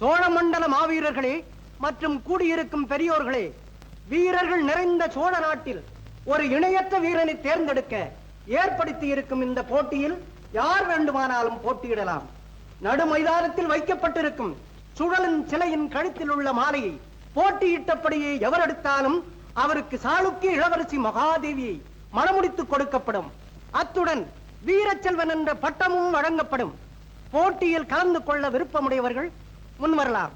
சோழமண்டல மாவீரர்களே மற்றும் கூடியிருக்கும் பெரியோர்களே வீரர்கள் நிறைந்த சோழ நாட்டில் ஒரு இணையற்ற வீரனை தேர்ந்தெடுக்க ஏற்படுத்தி இருக்கும் இந்த போட்டியில் யார் வேண்டுமானாலும் போட்டியிடலாம். நடு மைதானத்தில் வைக்கப்பட்டிருக்கும் சுழலின் சிலையின் கழுத்தில் உள்ள மாலையை போட்டியிட்டபடியே எவர் எடுத்தாலும் அவருக்கு சாளுக்கிய இளவரசி மகாதேவியை மனமுடித்து கொடுக்கப்படும். அத்துடன் வீரச்செல்வன் என்ற பட்டமும் வழங்கப்படும். போட்டியில் கலந்து கொள்ள விருப்பமுடையவர்கள் முன் வரலாம்.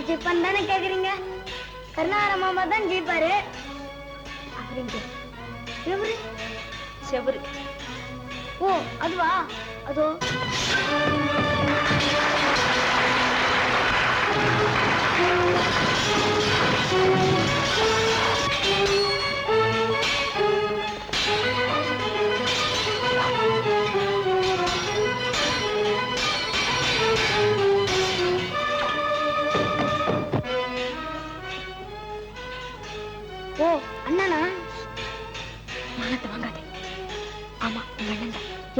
யார் ஜெயிப்பான்னு தானே கேக்குறீங்க? கருணாகர மாமா தான் ஜெயிப்பாரு அப்படிங்க எவரு செவரு. ஓ அதுவா? அதோ. ஓ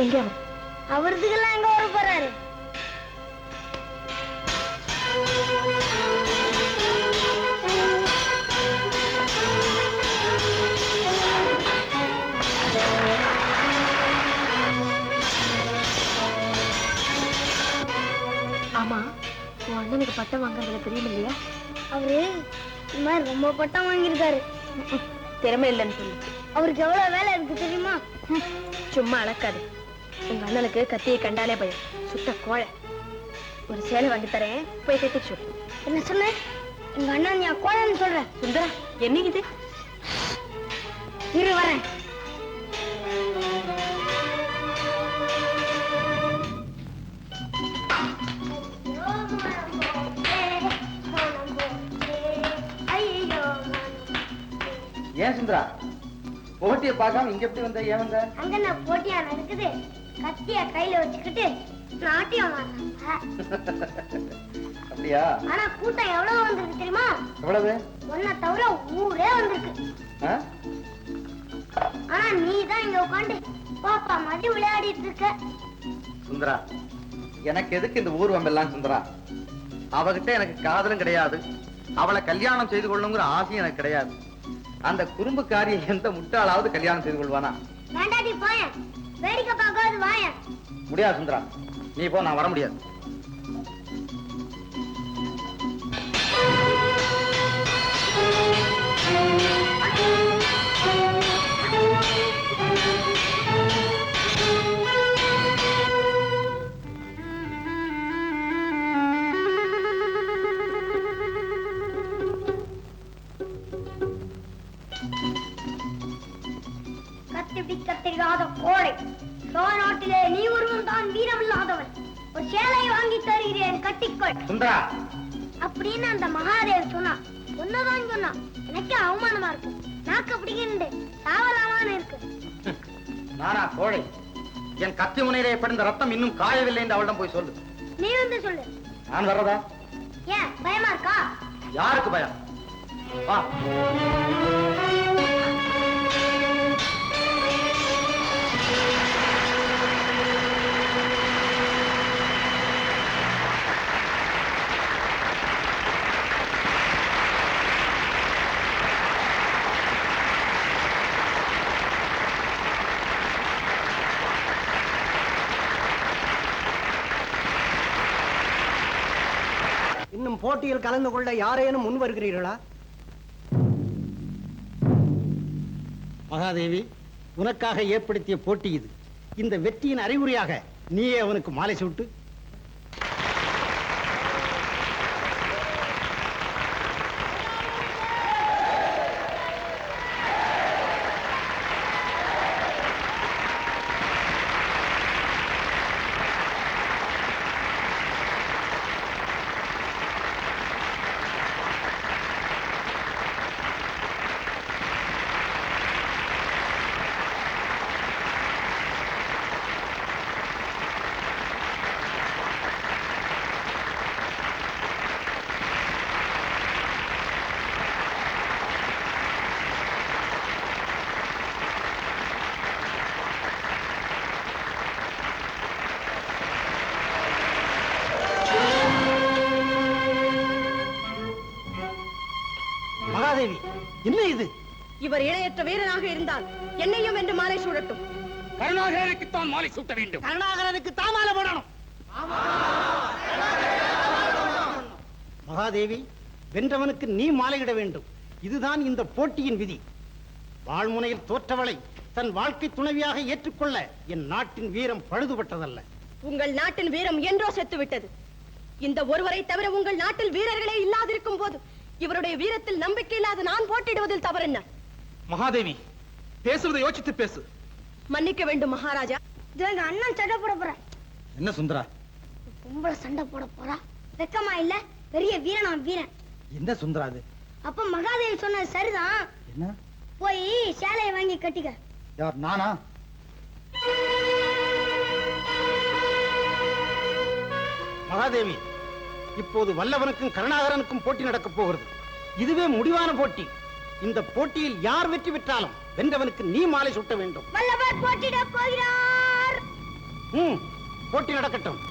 எங்க அவரதுக்கெல்லாம் எங்க வர போறாரு? ஆமா உன் அண்ணனுக்கு பட்டம் வாங்குறதுல தெரியும் இல்லையா? அவரு இந்த மாதிரி ரொம்ப பட்டம் வாங்கியிருக்காரு. திறமை இல்லைன்னு சொல்லு அவருக்கு எவ்வளவு வேலை இருக்கு தெரியுமா? சும்மா அளக்காது உங்க அண்ணனுக்கு கத்தியை கண்டாலே பயம். சுத்த கோழை. ஒரு சேலை வாங்கி தரேன். போய் கட்டி சொல்லு. என்ன சொன்ன? எங்க அண்ணன் என் கோழன்னு சொல்ற. சுந்தரா என்ன இது? இரு வரேன். ஏன் சுந்தரா? போட்டியை பார்க்காம இங்க எப்படி வந்த? ஏன் வந்த? அங்க நான் போட்டியா நடக்குது கத்திய கையில வச்சுக்கிட்டு நாட்டியம். அப்படியா? ஆனா கூட்டம் எவ்வளவு வந்திருக்கு தெரியுமா? எவ்வளவு? ஒன்ன தவிர ஊரே வந்திருக்கு? ஆனா நீ தான் இங்க உட்காந்து பாப்பா மாதிரி விளையாடிட்டு இருக்க. சுந்தரா எனக்கு எதுக்கு இந்த ஊர் வம்பெல்லாம் சுந்தரா? அவகிட்ட எனக்கு காதலும் கிடையாது. அவளை கல்யாணம் செய்து கொள்ளுங்கிற ஆசையும் எனக்கு கிடையாது. அந்த குறும்புக்காரியை எந்த முட்டாளாவது கல்யாணம் செய்து கொள்வானா? வேண்டாடி போயேன். வேடிக்கை பார்க்காது வாய முடியாது சுந்தரா. நீ போ நான் வர முடியாது. அவமானமா இருக்கும். நாக்கு பிடிக்கிண்டு சாவலாமான்னு இருக்கு. நானா கோழை என் கத்தி முனையிலே படுந்த ரத்தம் இன்னும் காயவில்லை என்று அவளிடம் போய் சொல்லு. நீ வந்து சொல்லு. நான் வர்றதா? ஏன் பயமா இருக்கா? யாருக்கு பயம்? வா. போட்டியில் கலந்து கொள்ள யாரேனும் முன் வருகிறீர்களா மகாதேவி உனக்காக ஏற்படுத்திய போட்டி இது. இந்த வெற்றியின் அறிகுறியாக நீயே அவனுக்கு மாலை சுட்டு என்ன இது? இவர் இணையற்ற வீரனாக இருந்தால் என்னையும் என்று மாலை சூடட்டும் கருணாகரனுக்குத்தான் மாலை சூட்ட வேண்டும். கருணாகரனுக்கு தாமால போடணும். மகாதேவி வென்றவனுக்கு நீ மாலையிட வேண்டும். இதுதான் இந்த போட்டியின் விதி. வாழ்முனையில் தோற்றவளை தன் வாழ்க்கை துணைவியாக ஏற்றுக்கொள்ள என் நாட்டின் வீரம் பழுதுபட்டதல்ல. உங்கள் நாட்டின் வீரம் என்றோ செத்து விட்டது இந்த ஒருவரை தவிர உங்கள் நாட்டில் வீரர்களே இல்லாதிருக்கும் போது இவருடைய வீரத்தில் நம்பிக்கை இல்லாத நான் போட்டியிடுவதில் தவறென்ன? மகாதேவி பேசுவதை யோசித்து பேசு. மன்னிக்க வேண்டும் மகாராஜா. எங்க அண்ணன் சண்டை போட போறேன் என்ன சுந்தரா? பொம்பளை சண்டை போட போறா. வெக்கமா இல்ல? பெரிய வீரனா வீரன். என்ன சுந்தரா அது அப்ப மகாதேவி சொன்னது சரிதான். என்ன? போய் சேலையை வாங்கி கட்டிக்க. யார் நானா? மகாதேவி இப்போது வல்லவனுக்கும் கருணாகரனுக்கும் போட்டி நடக்கப் போகிறது. இதுவே முடிவான போட்டி. இந்த போட்டியில் யார் வெற்றி பெற்றாலும் வென்றவனுக்கு நீ மாலை சுட்ட வேண்டும். போட்டி நடக்கட்டும்.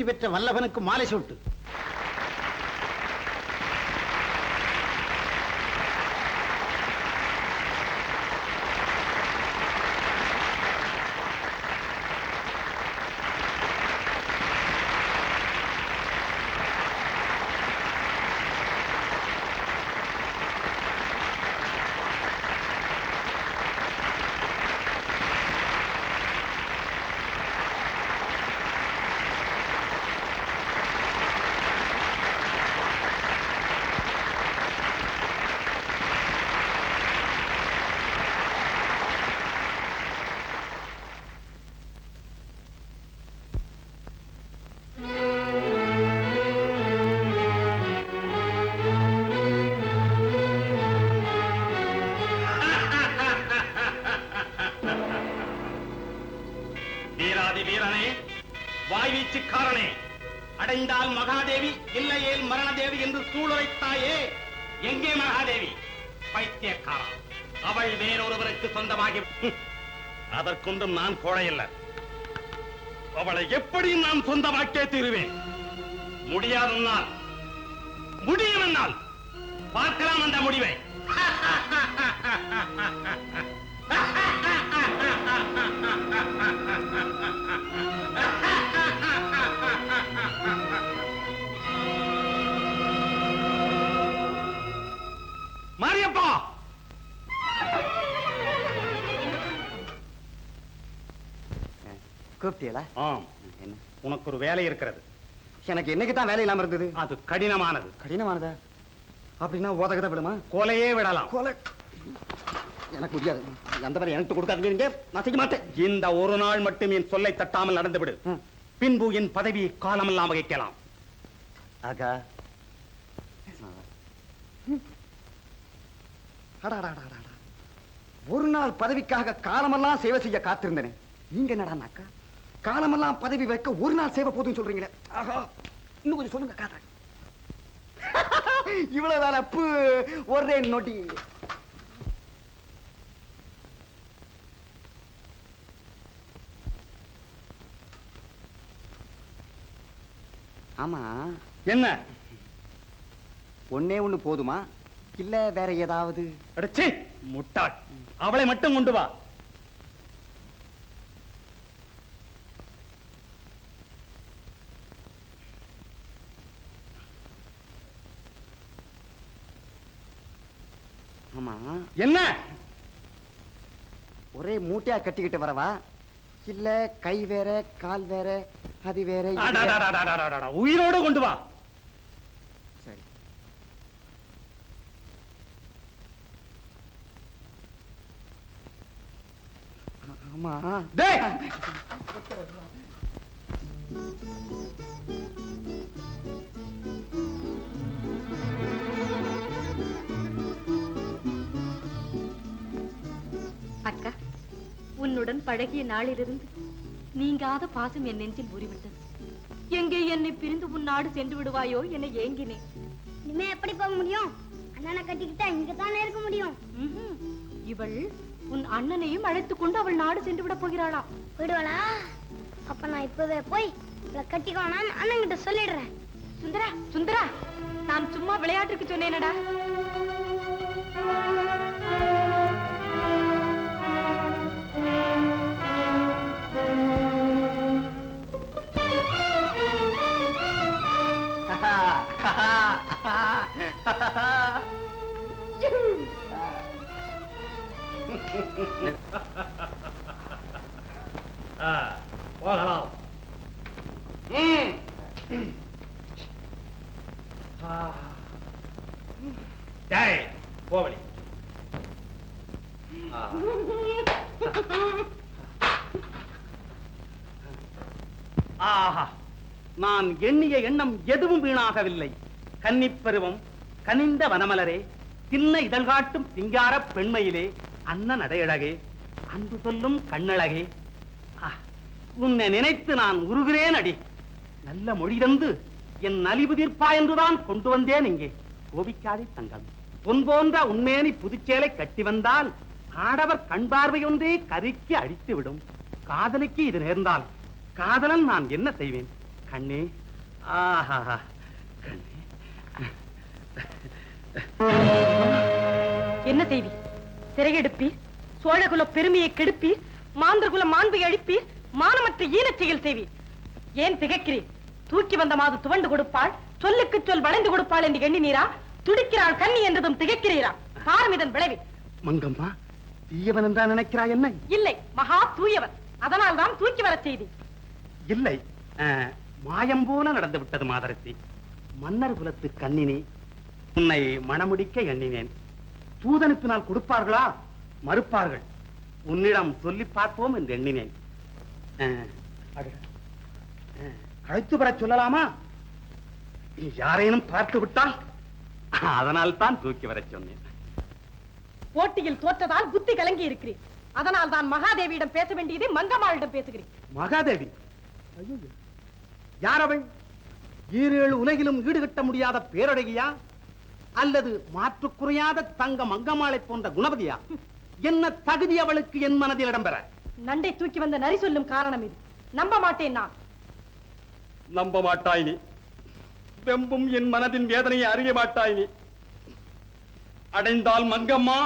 வெற்றி பெற்ற வல்லவனுக்கு மாலை சூட்டு. அதற்கொன்றும் நான் கோழையல்ல. அவளை எப்படி நான் சொந்தமாக்கே தீருவேன்? முடியாதுன்னால் முடியும் என்னால். பார்க்கலாம் அந்த முடிவை. மாரியப்பா! கூப்பிட்டீங்களா? ஆம். என்ன? உனக்கு ஒரு வேலை இருக்கிறது. எனக்கு என்னைக்கு தான் வேலை இல்லாம இருந்தது? அது கடினமானது. கடினமானதா? அப்படின்னா ஓதகத விடுமா? கொலையே விடலாம். கொலை. எனக்கு முடியாது அந்த மாதிரி எனக்கு கொடுக்காதீங்க. நான் செய்ய மாட்டேன். இந்த ஒரு நாள் மட்டும் என் சொல்லை தட்டாமல் நடந்துவிடு. ம். பின்பு என் பதவி காலமெல்லாம் வகிக்கலாம். ஆகா. ஒரு நாள் பதவிக்காக காலமெல்லாம் சேவை செய்ய காத்திருந்தேனே. நீங்க என்னடானாக்கா காலமெல்லாம் பதவி வைக்க ஒரு நாள் சேவை போதும் சொல்றீங்களே. ஆஹா இன்னும் கொஞ்சம் சொல்லுங்க காதா இவ்வளவு அப்பு ஒரே நொடி. ஆமா. என்ன? ஒன்னே ஒண்ணு போதுமா? இல்ல வேற ஏதாவது? முட்டாள். அவளை மட்டும் கொண்டு வா ஆமா என்ன ஒரே மூட்டையா கட்டிக்கிட்டு வரவா? இல்ல கை வேற கால் வேற அது வேற உயிரோடு கொண்டு வா. சரி. ஆமா. உன்னுடன் பழகிய நாளிலிருந்து நீங்காத பாசம் என் நெஞ்சில் ஊறிவிட்டது. எங்கே என்னை பிரிந்து உன் நாடு சென்று விடுவாயோ என ஏங்கினேன். இனிமே எப்படி போக முடியும்? அண்ணனை கட்டிக்கிட்டா இங்க தானே இருக்க முடியும். இவள் உன் அண்ணனையும் அழைத்துக் கொண்டு அவள் நாடு சென்று விட போகிறாளாம் போயிடுவாளா அப்ப நான் இப்பவே போய் இவளை கட்டிக்கோனான்னு அண்ணன் கிட்ட சொல்லிடுறேன். சுந்தரா சுந்தரா நான் சும்மா விளையாட்டுக்கு சொன்னேனடா. போகலாம். போவலி ஆ. ஆஹா நான் எண்ணிய எண்ணம் எதுவும் வீணாகவில்லை. கன்னிப்பருவம் கனிந்த வனமலரே தின்ன இதழ் காட்டும் சிங்கார பெண்மையிலே அண்ணன் அடையழகே அன்பு சொல்லும் கண்ணழகே. உன்னை நினைத்து நான் உருகிறேன் அடி. நல்ல மொழி தந்து என் நலிவு தீர்ப்பா என்றுதான் கொண்டு வந்தேன் இங்கே. கோபிக்காதே தங்கம். பொன் போன்ற உண்மேனி புதுச்சேலை கட்டி வந்தால் ஆடவர் கண் பார்வை ஒன்றே கருக்கி அடித்து விடும் காதலுக்கு இது நேர்ந்தால் காதலன் நான் என்ன செய்வேன்? கண்ணே. ஆஹா கண்ணே. என்ன செய்வி சிறையெடுப்பீர்? சோழகுல பெருமையை கெடுப்பீர்? மாந்திரகுல மாண்பை அழிப்பீர்? மானமற்ற ஈனச் செயல் செய்வீர் ஏன் திகைக்கிறீர்? தூக்கி வந்த மாது துவண்டு கொடுப்பாள் சொல்லுக்கு சொல் வளைந்து கொடுப்பாள் என்று எண்ணினீரா? துடிக்கிறாள் கண்ணி என்றதும் திகைக்கிறீரா? பாரம் இதன் விளைவி. மங்கம்மா தீயவன் என்றா நினைக்கிறாய் என்ன? இல்லை மகா தூயவர் அதனால் தான் தூக்கி வரச் செய்தி இல்லை. மாயம் போல நடந்து விட்டது மாதரசி. மன்னர் குலத்து கண்ணினி உன்னை மணமுடிக்க எண்ணினேன். தூதனுப்பினால் கொடுப்பார்களா? மறுப்பார்கள். உன்னிடம் சொல்லி பார்ப்போம் என்று எண்ணினேன். அழைத்து வரச் சொல்லலாமா? நீ யாரேனும் பார்த்து விட்டால் அதனால் தான் தூக்கி வரச் சொன்னேன். போட்டியில் தோற்றதால் புத்தி கலங்கி இருக்கிறீர் அதனால் தான் மகாதேவியிடம் பேச வேண்டியதை மங்கம்மாளிடம் பேசுகிறேன். மகாதேவி? ஐயோ யார் அவள் ஈரேழு உலகிலும் ஈடுகட்ட முடியாத பேரழகியா? அல்லது மாற்றுக்குறையாத தங்க மங்கம்மாளை போன்ற குணவதியா என்ன தகுதி அவளுக்கு என் மனதில் இடம்பெற? நண்டை தூக்கி வந்த நரி சொல்லும் காரணம் இது. நம்ப மாட்டேன் நான். நம்ப மாட்டாய் நீ. வெம்பும் என் மனதின் வேதனையை அறிய மாட்டாய் நீ. அடைந்தால் மங்கம்மா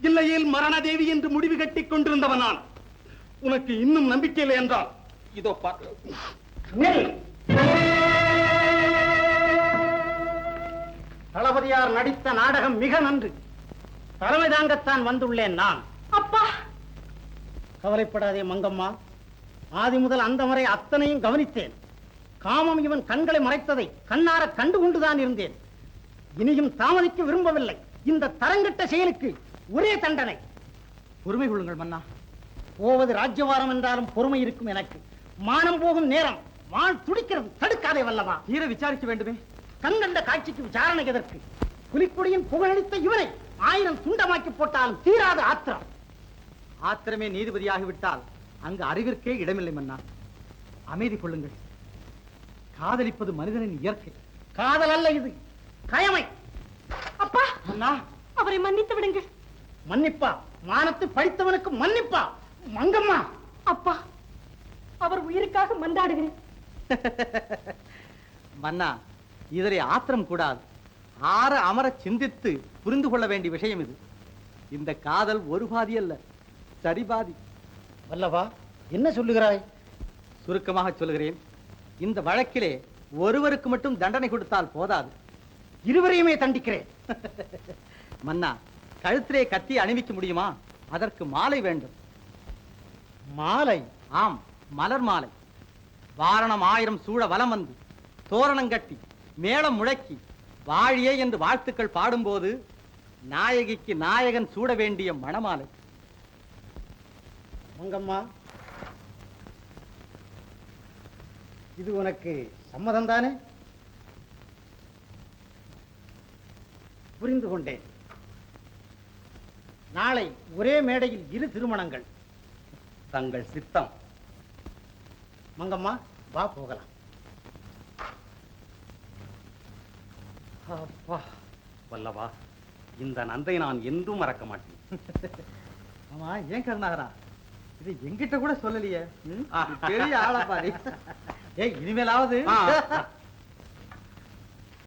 இல்லையேல் மரணதேவி என்று முடிவு கட்டிக் கொண்டிருந்தவன் நான். உனக்கு இன்னும் நம்பிக்கை இல்லை என்றால் இதோ பார். நெல். தளபதியார் நடித்த நாடகம் மிக நன்று. தலைமை தாங்கத்தான் வந்துள்ளேன் நான். அப்பா! கவலைப்படாதே மங்கம்மா. ஆதி முதல் அந்த வரை அத்தனையும் கவனித்தேன். காமம் இவன் கண்களை மறைத்ததை கண்ணார கண்டு கொண்டுதான் இருந்தேன். இனியும் தாமதிக்க விரும்பவில்லை. இந்த தரங்கட்ட செயலுக்கு ஒரே தண்டனை. பொறுமை கொள்ளுங்கள் மன்னா. போவது ராஜ்யவாரம் என்றாலும் பொறுமை இருக்கும் எனக்கு. மானம் போகும் நேரம். வாள் துடிக்கிறது. தடுக்காதே வல்லவா. தீர விசாரிக்க வேண்டுமே. கண்கண்ட காட்சிக்கு விசாரணை எதற்கு? புலிக்குடியின் புகழளித்த இவனை ஆயிரம் துண்டமாக்கி போட்டாலும் தீராத ஆத்திரம். ஆத்திரமே நீதிபதியாகிவிட்டால் அங்கு அறிவிற்கே இடமில்லை மன்னா. அமைதி கொள்ளுங்கள். காதலிப்பது மனிதனின் இயற்கை. காதல் அல்ல இது. கயமை. அப்பா! மன்னா! அவரை மன்னித்து விடுங்கள். மன்னிப்பா. மானத்தை படித்தவனுக்கு மன்னிப்பா. மங்கம்மா! அப்பா! அவர் உயிருக்காக மன்றாடுகிறேன். மன்னா இதிலே ஆத்திரம் கூடாது. ஆற அமர சிந்தித்து புரிந்து கொள்ள வேண்டிய விஷயம் இது. இந்த காதல் ஒரு பாதி அல்ல சரி பாதி. வல்லவா என்ன சொல்லுகிறாய்? சுருக்கமாக சொல்கிறேன் இந்த வழக்கிலே ஒருவருக்கு மட்டும் தண்டனை கொடுத்தால் போதாது. இருவரையுமே தண்டிக்கிறேன். மன்னா கழுத்திலே கத்தி அணிவிக்க முடியுமா? அதற்கு மாலை வேண்டும். மாலை? ஆம் மலர் மாலை. வாரணம் ஆயிரம் சூழ வலம் வந்து தோரணம் கட்டி மேளம் முழக்கி வாழியே என்று வாழ்த்துக்கள் பாடும்போது நாயகிக்கு நாயகன் சூட வேண்டிய மணமாலை. மங்கம்மா இது உனக்கு சம்மதம் தானே? புரிந்து கொண்டேன். நாளை ஒரே மேடையில் இரு திருமணங்கள். தங்கள் சித்தம். மங்கம்மா வா போகலாம். அப்பா. வல்லவா இந்த நந்தை நான் என்றும் மறக்க மாட்டேன். ஆமா ஏன் கருணாகரா? இது எங்கிட்ட கூட சொல்லலையே? பெரிய ஆளா பாரு ஏய் இனிமேலாவது.